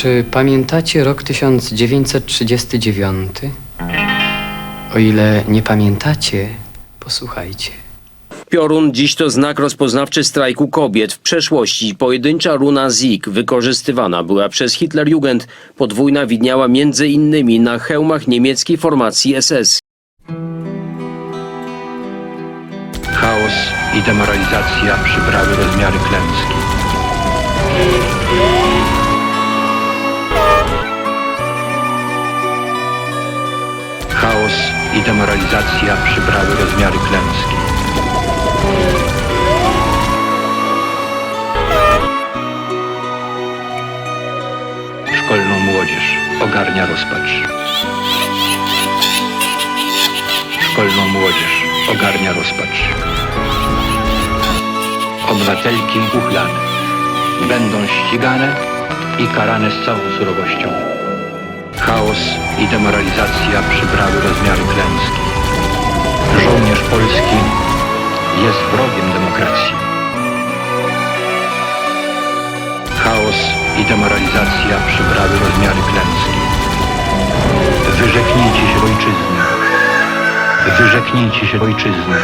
czy pamiętacie rok 1939? O ile nie pamiętacie, posłuchajcie. Piorun dziś to znak rozpoznawczy strajku kobiet. W przeszłości pojedyncza runa Zik wykorzystywana była przez Hitlerjugend. Podwójna widniała między innymi na hełmach niemieckiej formacji SS. Chaos i demoralizacja przybrały rozmiary i demoralizacja przybrały rozmiary klęski. Szkolną młodzież ogarnia rozpacz. Szkolną młodzież ogarnia rozpacz. Obywatelki uchlane będą ścigane i karane z całą surowością. Chaos i demoralizacja przybrały rozmiary klęski. Żołnierz polski jest wrogiem demokracji. Chaos i demoralizacja przybrały rozmiary klęski. Wyrzeknijcie się ojczyzny. Wyrzeknijcie się ojczyzny.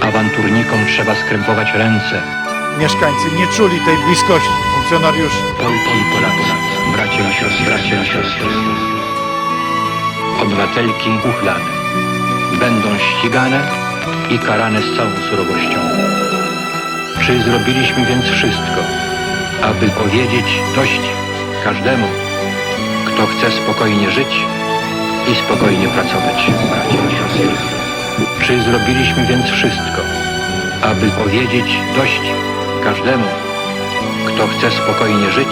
Awanturnikom trzeba skrępować ręce. Mieszkańcy nie czuli tej bliskości funkcjonariuszy. Polki i Polacy, bracia i siostry, bracia i siostry. Obywatelki uchlane będą ścigane i karane z całą surowością. Czy zrobiliśmy więc wszystko, aby powiedzieć dość każdemu, kto chce spokojnie żyć i spokojnie pracować, bracia i siostry? Czy zrobiliśmy więc wszystko, aby powiedzieć dość każdemu, kto chce spokojnie żyć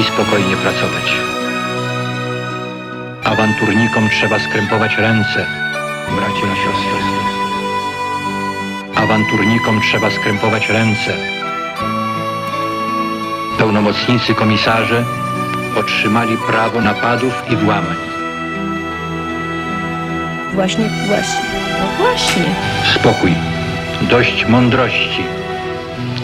i spokojnie pracować. Awanturnikom trzeba skrępować ręce, bracia i siostry. Awanturnikom trzeba skrępować ręce. Pełnomocnicy komisarze otrzymali prawo napadów i włamań. Właśnie, właśnie. No właśnie. Spokój, dość mądrości.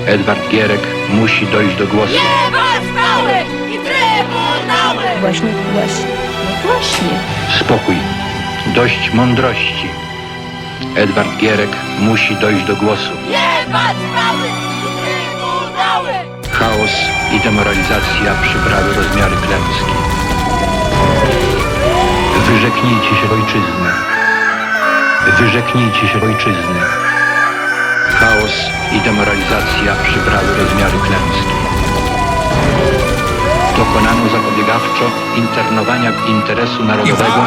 Edward Gierek musi dojść do głosu. Nieważmały i trybunały! Właśnie, właśnie. No właśnie. Spokój, dość mądrości. Edward Gierek musi dojść do głosu. Nieważmały i trybunały! Chaos i demoralizacja przybrały rozmiary klęski. Wyrzeknijcie się ojczyzny. Wyrzeknijcie się ojczyzny. Chaos i demoralizacja przybrały rozmiary klęski. Dokonano zapobiegawczo internowania interesu narodowego.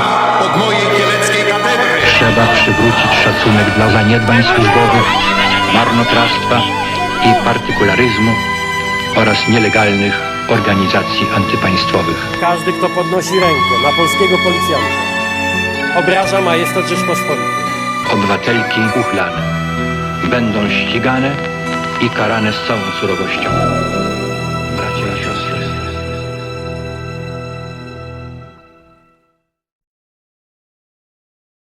Trzeba przywrócić szacunek dla zaniedbań służbowych, marnotrawstwa i partykularyzmu oraz nielegalnych organizacji antypaństwowych. Każdy, kto podnosi rękę na polskiego policjanta, obraża majestat Rzeczpospolitej. Obywatelki uchlane będą ścigane i karane z całą surowością.